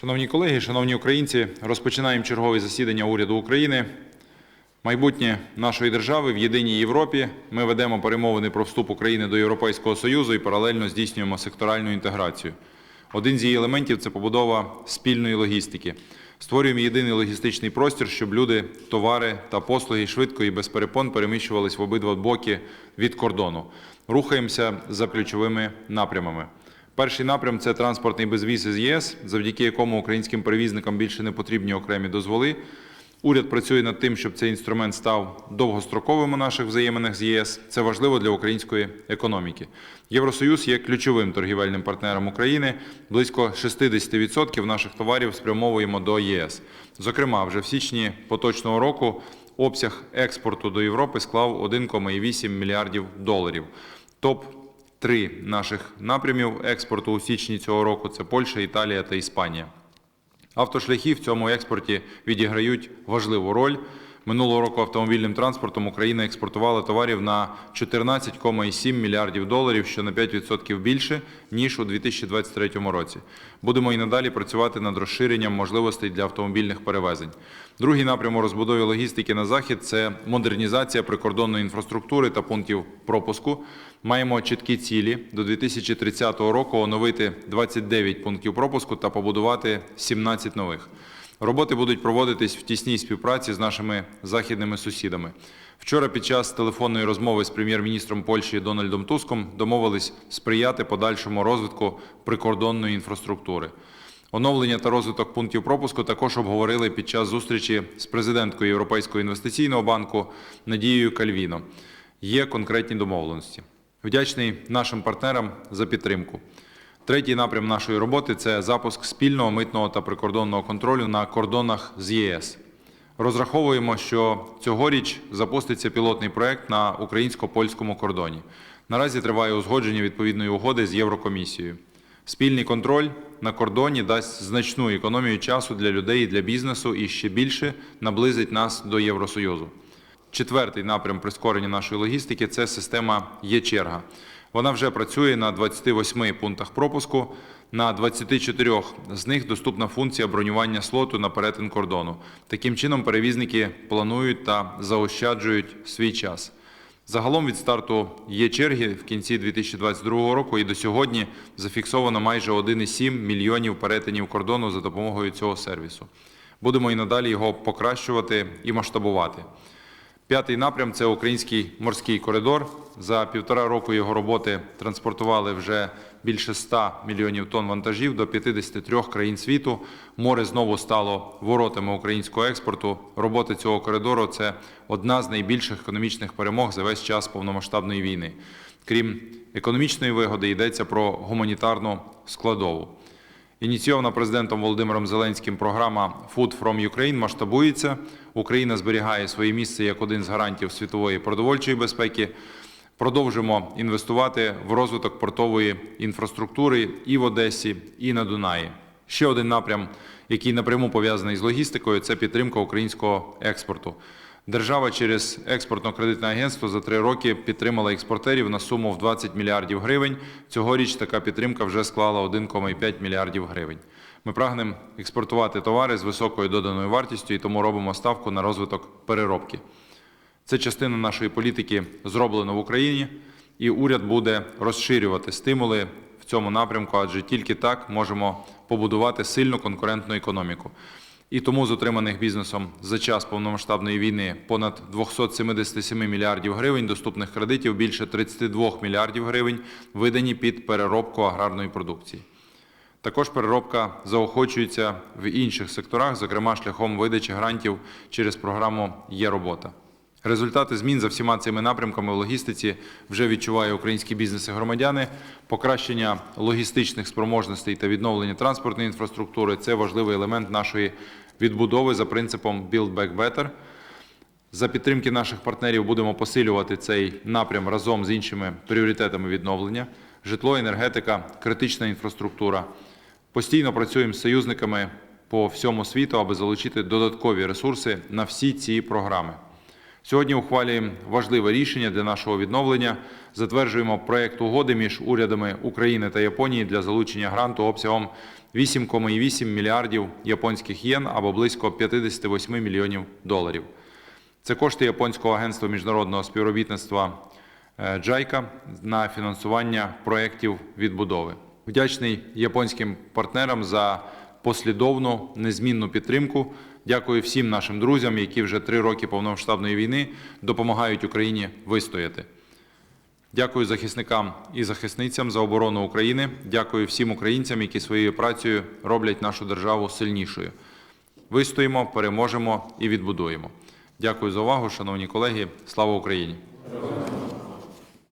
Шановні колеги, шановні українці, розпочинаємо чергове засідання уряду України. Майбутнє нашої держави в єдиній Європі. Ми ведемо перемовини про вступ України до Європейського Союзу і паралельно здійснюємо секторальну інтеграцію. Один з її елементів це побудова спільної логістики. Створюємо єдиний логістичний простір, щоб люди, товари та послуги швидко і без перепон переміщувались в обидва боки від кордону. Рухаємося за ключовими напрямами. Перший напрям це транспортний безвіз із ЄС, завдяки якому українським перевізникам більше не потрібні окремі дозволи. Уряд працює над тим, щоб цей інструмент став довгостроковим у наших взаєминах з ЄС. Це важливо для української економіки. Євросоюз є ключовим торгівельним партнером України. Близько 60% наших товарів спрямовуємо до ЄС. Зокрема, вже в січні поточного року обсяг експорту до Європи склав 1,8 мільярдів доларів. Топ три наших напрямів експорту у січні цього року це Польща, Італія та Іспанія. Автошляхи в цьому експорті відіграють важливу роль. Минулого року автомобільним транспортом Україна експортувала товарів на 14,7 мільярдів доларів, що на 5% більше, ніж у 2023 році. Будемо і надалі працювати над розширенням можливостей для автомобільних перевезень. Другий напрям у розбудові логістики на захід це модернізація прикордонної інфраструктури та пунктів пропуску. Маємо чіткі цілі до 2030 року оновити 29 пунктів пропуску та побудувати 17 нових. Роботи будуть проводитись в тісній співпраці з нашими західними сусідами. Вчора під час телефонної розмови з прем'єр-міністром Польщі Дональдом Туском домовились сприяти подальшому розвитку прикордонної інфраструктури. Оновлення та розвиток пунктів пропуску також обговорили під час зустрічі з президенткою Європейського інвестиційного банку Надією Кальвіно. Є конкретні домовленості. Вдячний нашим партнерам за підтримку. Третій напрям нашої роботи це запуск спільного митного та прикордонного контролю на кордонах з ЄС. Розраховуємо, що цьогоріч запуститься пілотний проект на українсько-польському кордоні. Наразі триває узгодження відповідної угоди з Єврокомісією. Спільний контроль на кордоні дасть значну економію часу для людей і для бізнесу і ще більше наблизить нас до Євросоюзу. Четвертий напрям прискорення нашої логістики це система Є-черга. Вона вже працює на 28 пунктах пропуску. На 24 з них доступна функція бронювання слоту на перетин кордону. Таким чином, перевізники планують та заощаджують свій час. Загалом від старту є черги в кінці 2022 року і до сьогодні зафіксовано майже 1,7 мільйонів перетинів кордону за допомогою цього сервісу. Будемо і надалі його покращувати і масштабувати. П'ятий напрям це український морський коридор. За півтора року його роботи транспортували вже більше 100 мільйонів тонн вантажів до 53 країн світу. Море знову стало воротами українського експорту. Робота цього коридору це одна з найбільших економічних перемог за весь час повномасштабної війни. Крім економічної вигоди, йдеться про гуманітарну складову. Ініційована президентом Володимиром Зеленським програма Food from Ukraine масштабується. Україна зберігає своє місце як один з гарантів світової продовольчої безпеки. Продовжимо інвестувати в розвиток портової інфраструктури і в Одесі, і на Дунаї. Ще один напрям, який напряму пов'язаний з логістикою, це підтримка українського експорту. Держава через експортно-кредитне агентство за три роки підтримала експортерів на суму в 20 мільярдів гривень. Цьогоріч така підтримка вже склала 1,5 мільярдів гривень. Ми прагнемо експортувати товари з високою доданою вартістю і тому робимо ставку на розвиток переробки. Це частина нашої політики зроблено в Україні, і уряд буде розширювати стимули в цьому напрямку, адже тільки так можемо побудувати сильну конкурентну економіку. І тому з отриманих бізнесом за час повномасштабної війни понад 277 мільярдів гривень доступних кредитів більше 32 мільярдів гривень видані під переробку аграрної продукції. Також переробка заохочується в інших секторах, зокрема шляхом видачі грантів через програму Є робота. Результати змін за всіма цими напрямками в логістиці вже відчуває український бізнес і громадяни. Покращення логістичних спроможностей та відновлення транспортної інфраструктури це важливий елемент нашої відбудови за принципом «Build Back Better». За підтримки наших партнерів будемо посилювати цей напрям разом з іншими пріоритетами відновлення: житло, енергетика, критична інфраструктура. Постійно працюємо з союзниками по всьому світу, аби залучити додаткові ресурси на всі ці програми. Сьогодні ухвалюємо важливе рішення для нашого відновлення. Затверджуємо проект угоди між урядами України та Японії для залучення гранту обсягом 8,8 мільярдів японських єн або близько 58 мільйонів доларів. Це кошти Японського агентства міжнародного співробітництва е, JICA на фінансування проєктів відбудови. Вдячний японським партнерам за послідовну незмінну підтримку. Дякую всім нашим друзям, які вже три роки повномасштабної війни допомагають Україні вистояти. Дякую захисникам і захисницям за оборону України. Дякую всім українцям, які своєю працею роблять нашу державу сильнішою. Вистоїмо, переможемо і відбудуємо. Дякую за увагу, шановні колеги. Слава Україні!